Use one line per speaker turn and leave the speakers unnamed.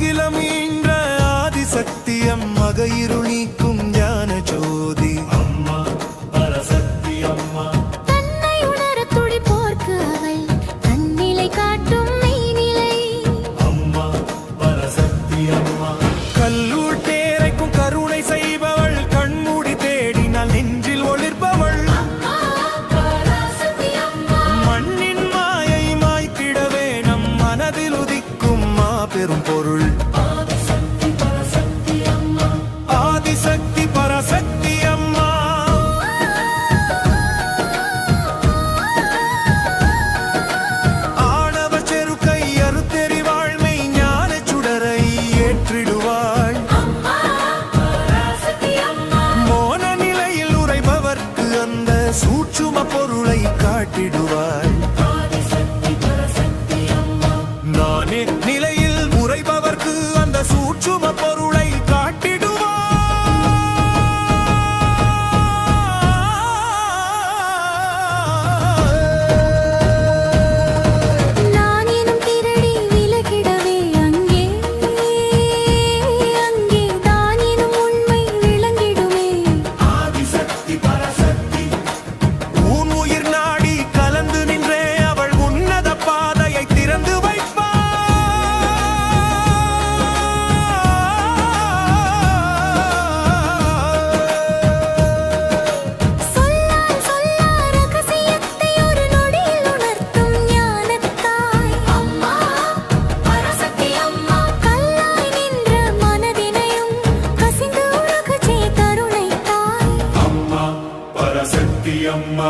அகிலம் ஈன்ற ஆதிசக்தியம் மகையிருள் நீக்கும் ஞான ஜோதி.
அம்மா பரசக்தி அம்மா
தன்னை உணர துடிப்போர்க்கு அவள் தன்னிலை காட்டும் மெய்நிலை.
அம்மா பரசக்தி அம்மா
கல்லூர் தேரைக்கும் கருணை செய்பவள் கண்மூடி தேடினால் நெஞ்சில் ஒளிர்பவள்.
பராசக்தி அம்மா
மண்ணின் மாயை மாய்த்திடவே நம் மனதில் உதிக்கும் மாபெரும் பொருள். chuva por um అమ్మ.